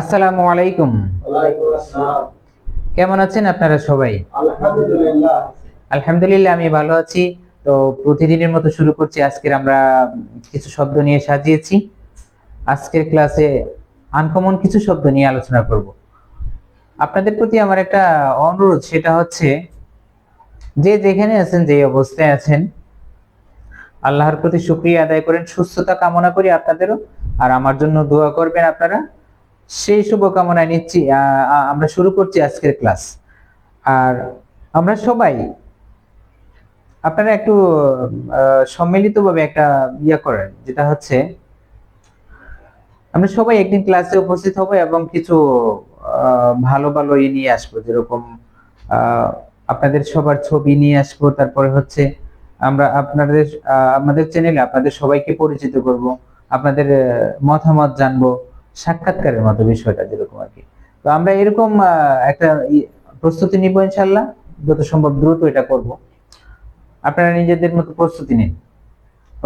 আসসালামু আলাইকুম। কেমন আছেন আপনারা সবাই? আলহামদুলিল্লাহ, আমি ভালো আছি। তো প্রতিদিনের মতো শুরু করছি। আজকের আমরা কিছু শব্দ নিয়ে সাজিয়েছি। আজকের ক্লাসে আনকমন কিছু শব্দ নিয়ে আলোচনা করব। আপনাদের প্রতি আমার একটা অনুরোধ, সেটা হচ্ছে, যে যেখানে আছেন যে অবস্থায় আছেন, আল্লাহর প্রতি শুক্রিয়া আদায় করেন, সুস্থতা কামনা করি আপনাদেরও। আর আমার জন্য দোয়া করবেন আপনারা। সেই শুভকামনায় নিচ্ছি আমরা শুরু করছি আজকের ক্লাস। আর আমরা সবাই আপনারা একটু সম্মিলিতভাবে একটা ইয়া করেন, যেটা হচ্ছে আমরা সবাই একদিন ক্লাসে উপস্থিত হব এবং কিছু ভালো ভালো ই নিয়ে আসব, যেরকম আপনাদের সবার ছবি নিয়ে আসব, তারপরে হচ্ছে আমরা আপনাদের আমাদের চ্যানেলে আপনাদের সবাইকে পরিচিত করব, আপনাদের মতামত জানব সাক্ষাৎকারের মতো বিষয়টা যেরকম আর কি। তো আমরা এরকম একটা প্রস্তুতি নিব ইনশাল্লাহ, যত সম্ভব দ্রুত এটা করব। আপনারা নিজেদের মতো প্রস্তুতি নিন।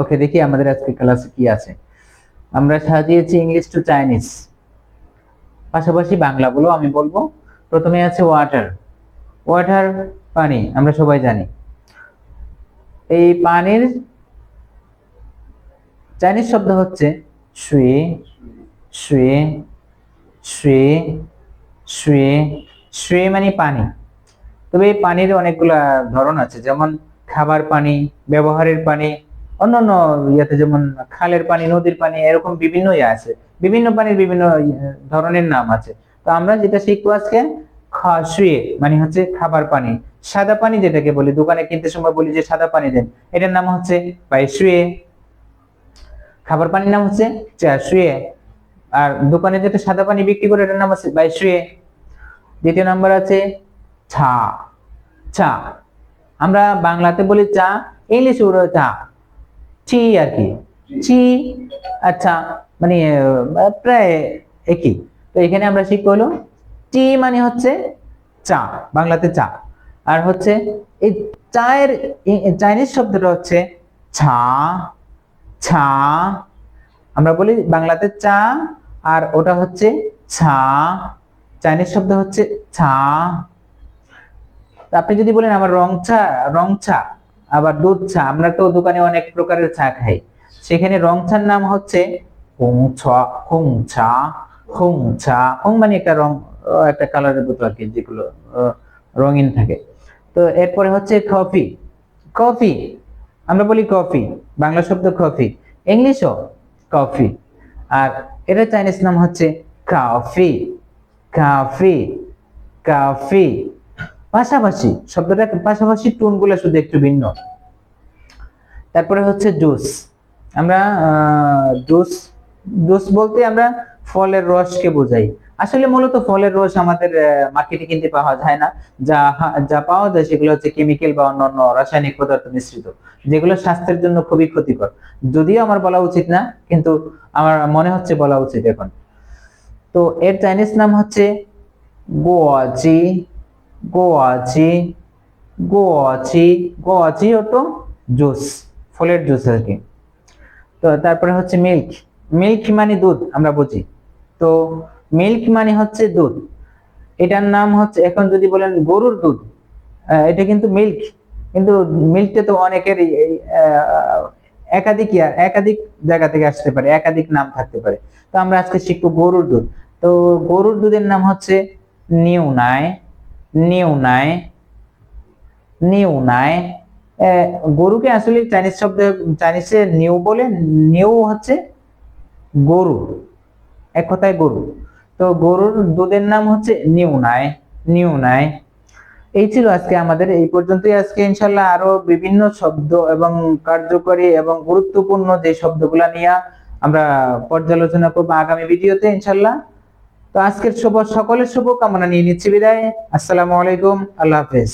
ওকে, দেখি আমাদের আজকে ক্লাসে কি আছে। আমরা সাজিয়েছি ইংলিশ টু চাইনিজ পাশাপাশি বাংলা বলো আমি বলব। প্রথমে আছে ওয়াটার ওয়াটার পানি, আমরা সবাই জানি। এই পানির চাইনিজ শব্দ হচ্ছে শুয়ে শুয়ে শুয়ে শুয়ে শুয়ে মানে পানি। তবে এই পানির অনেকগুলা ধরন আছে, যেমন খাবার পানি, ব্যবহারের পানি, অন্যান্য ইয়াতে যেমন খালের পানি, নদীর পানি, এরকম বিভিন্ন ইয়ে আছে। বিভিন্ন পানির বিভিন্ন ধরনের নাম আছে। তো আমরা যেটা শিখব আজকে শুয়ে মানে হচ্ছে খাবার পানি। সাদা পানি যেটাকে বলি, দোকানে কিনতে সময় বলি যে সাদা পানি দেন। এটার নাম হচ্ছে ভাই শুয়ে খাবার পানির নাম হচ্ছে চা শুয়ে আর দোকানে যেটা সাদা পানি বিক্রি করে, এটার নাম হচ্ছে বাই দ্বিতীয় নাম্বার আছে চা। চা। আমরা বাংলাতে বলি চা, ইংলিশে ওরা চা। টি আর কি। চি আচ্ছা মানে প্রায় একই। তো এখানে আমরা শিখব হলো, টি মানে হচ্ছে চা, বাংলাতে চা। আর হচ্ছে এই চায়ের চাইনিজ শব্দটা হচ্ছে ছা। ছা। আমরা বলি বাংলাতে চা আর ওটা হচ্ছে ছা। চাইনিজ শব্দ হচ্ছে ছা। আপনি যদি বলেন আমার রং চা রং চা আবার দুধ চা আমরা তো দোকানে অনেক প্রকারের চা খাই। সেখানে রং চার নাম হচ্ছে হং ছা হং হং মানে একটা রং একটা কালারের বোতল আর কি, যেগুলো রঙিন থাকে। তো এরপরে হচ্ছে কফি। কফি, আমরা বলি কফি, বাংলা শব্দ কফি। ইংলিশও কফি। আর এটা চাইনিজ নাম হচ্ছে কাফি কাফি কাফি পাশাপাশি, শব্দটা পাশাপাশি টোনগুলো শুধু একটু ভিন্ন। তারপরে হচ্ছে জুস আমরা জুস জুস বলতে আমরা ফলের রসকে বোঝাই। আসলে মূলত ফলের রস আমাদের মার্কেটে কিনতে পাওয়া যায় না। যা যা পাওয়া যায় সেগুলো হচ্ছে কেমিক্যাল বা অন্যান্য রাসায়নিক পদার্থ মিশ্রিত। যেগুলো স্বাস্থ্যের জন্য খুবই ক্ষতিকর। যদিও আমার বলা উচিত না, কিন্তু আমার মনে হচ্ছে বলা উচিত এখন। তো এর চাইনিজ নাম হচ্ছে গোয়াচি গোয়াচি গোয়াচি গোয়াচি হতো জুস, ফলের জুস আর কি। তো তারপরে হচ্ছে মিল্ক। মিল্ক মানে দুধ, আমরা বুঝি। তো মিল্ক মানে হচ্ছে দুধ। এটার নাম হচ্ছে, এখন যদি বলেন গরুর দুধ এটা কিন্তু মিল্ক। কিন্তু মিল্কটা তো অনেকের একাধিক একাধিক জায়গা থেকে আসতে পারে একাধিক নাম থাকতে পারে। তো আমরা আজকে শিখব গরুর দুধ। তো গরুর দুধের নাম হচ্ছে নিউনায় নিউনায় নিউনায়। আহ, গরুকে আসলে চাইনিজ শব্দে চাইনিজে নিউ বলে নিউ হচ্ছে গরু এক কথায় গরু। তো গরুর দুধের নাম হচ্ছে নিউনায় নিউনায়। এই ছিল আজকে আমাদের। এই পর্যন্তই আজকে ইনশাল্লাহ আরও বিভিন্ন শব্দ এবং কার্যকরী এবং গুরুত্বপূর্ণ যে শব্দগুলা নিয়ে আমরা পর্যালোচনা করব আগামী ভিডিওতে ইনশাল্লাহ তো আজকের শুভ সকলের শুভ কামনা নিয়ে নিচ্ছি বিদায়। আসসালামু আলাইকুম। আল্লাহ হাফেজ।